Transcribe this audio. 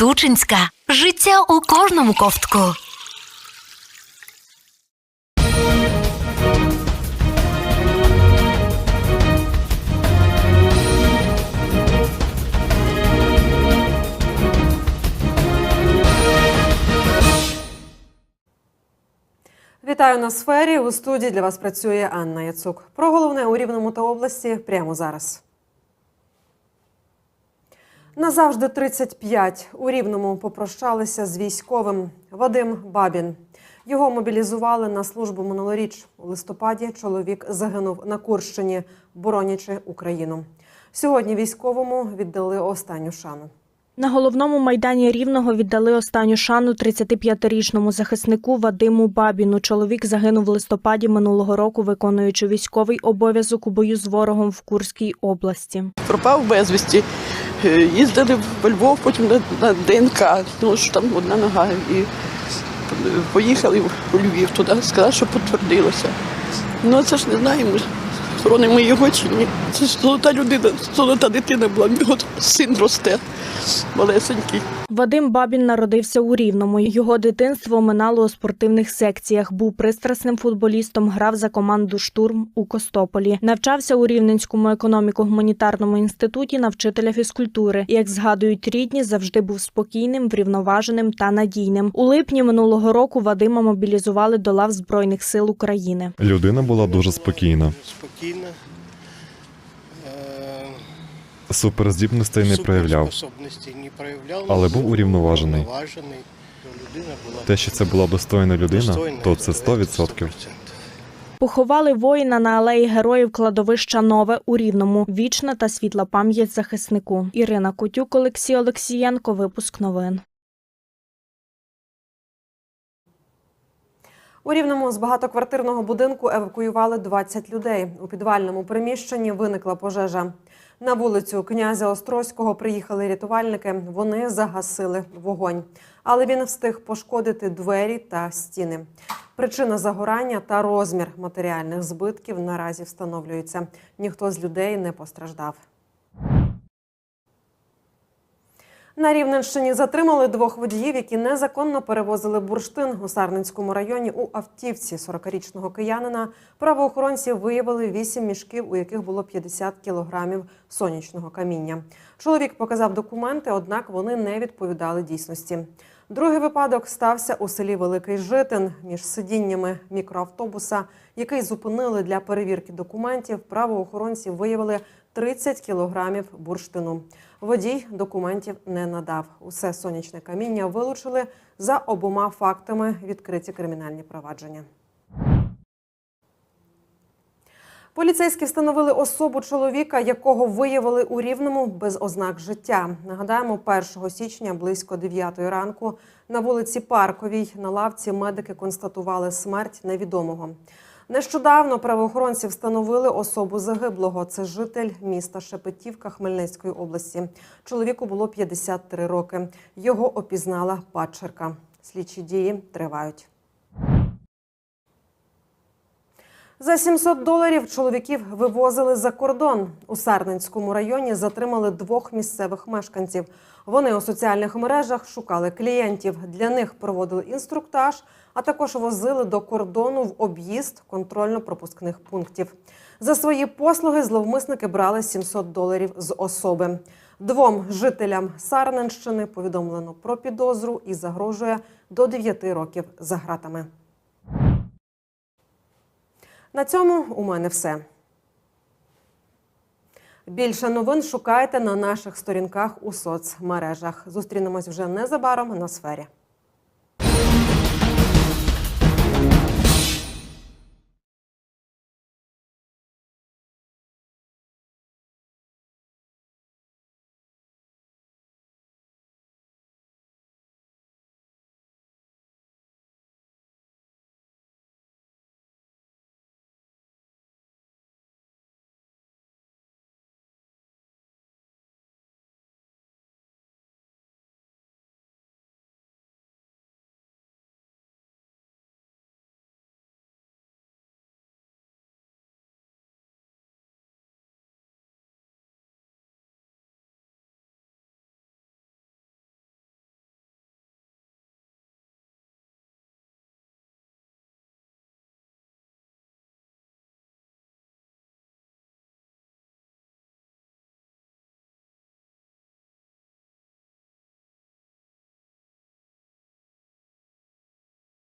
Тучинська. Життя у кожному ковтку. Вітаю на сфері. У студії для вас працює Анна Яцук. Про головне у Рівному та області прямо зараз. Назавжди 35 у Рівному попрощалися з військовим Вадим Бабін. Його мобілізували на службу минулоріч. У листопаді чоловік загинув на Курщині, боронячи Україну. Сьогодні військовому віддали останню шану. На головному майдані Рівного віддали останню шану 35-річному захиснику Вадиму Бабіну. Чоловік загинув в листопаді минулого року, виконуючи військовий обов'язок у бою з ворогом в Курській області. пропав безвісті. Е, Їздили в Львов, потім на, на ДНК, тому що там одна нога. І поїхали у Львів туди, сказали, що підтвердилося. Ну це ж не знаємо, хоронимо його чи ні. Це ж золота людина, золота дитина була, в нього син росте, малесенький. Вадим Бабін народився у Рівному. Його дитинство минало у спортивних секціях. Був пристрасним футболістом, грав за команду Штурм у Костополі. Навчався у Рівненському економіко-гуманітарному інституті на вчителя фізкультури. Як згадують рідні, завжди був спокійним, врівноваженим та надійним. У липні минулого року Вадима мобілізували до лав Збройних сил України. Людина була дуже спокійна. Спокійна. Е, Суперздібностей не проявляв. не проявляв. Але був урівноважений. Урівноважений. Те, що це була достойна людина, достойна, то це це 100%. Поховали воїна на алеї героїв кладовища Нове у Рівному. Вічна та світла пам'ять захиснику. Ірина Котюк, Олексій Олексієнко. Випуск новин. У рівному з багатоквартирного будинку евакуювали 20 людей. У підвальному приміщенні виникла пожежа. На вулицю князя Острозького приїхали рятувальники. Вони загасили вогонь, але він встиг пошкодити двері та стіни. Причина загорання та розмір матеріальних збитків наразі встановлюються. Ніхто з людей не постраждав. На Рівненщині затримали двох водіїв, які незаконно перевозили бурштин у Сарненському районі у автівці 40-річного киянина. Правоохоронці виявили 8 мішків, у яких було 50 кілограмів сонячного каміння. Чоловік показав документи, однак вони не відповідали дійсності. Другий випадок стався у селі Великий Житин між сидіннями мікроавтобуса, який зупинили для перевірки документів. Правоохоронці виявили 30 кілограмів бурштину. Водій документів не надав. Усе сонячне каміння вилучили за обома фактами відкриті кримінальні провадження. Поліцейські встановили особу чоловіка, якого виявили у рівному без ознак життя. Нагадаємо, 1 січня близько 9 ранку на вулиці Парковій на лавці медики констатували смерть невідомого. Нещодавно правоохоронці встановили особу загиблого. Це житель міста Шепетівка Хмельницької області. Чоловіку було 53 роки. Його опізнала падчерка. Слідчі дії тривають. За 700 доларів чоловіків вивозили за кордон. У Сарненському районі затримали двох місцевих мешканців. Вони у соціальних мережах шукали клієнтів. Для них проводили інструктаж, а також возили до кордону в об'їзд контрольно-пропускних пунктів. За свої послуги зловмисники брали 700 доларів з особи. Двом жителям Сарненщини повідомлено про підозру і загрожує до 9 років за гратами. На цьому у мене все. Більше новин шукайте на наших сторінках у соцмережах. Зустрінемось вже незабаром на сфері.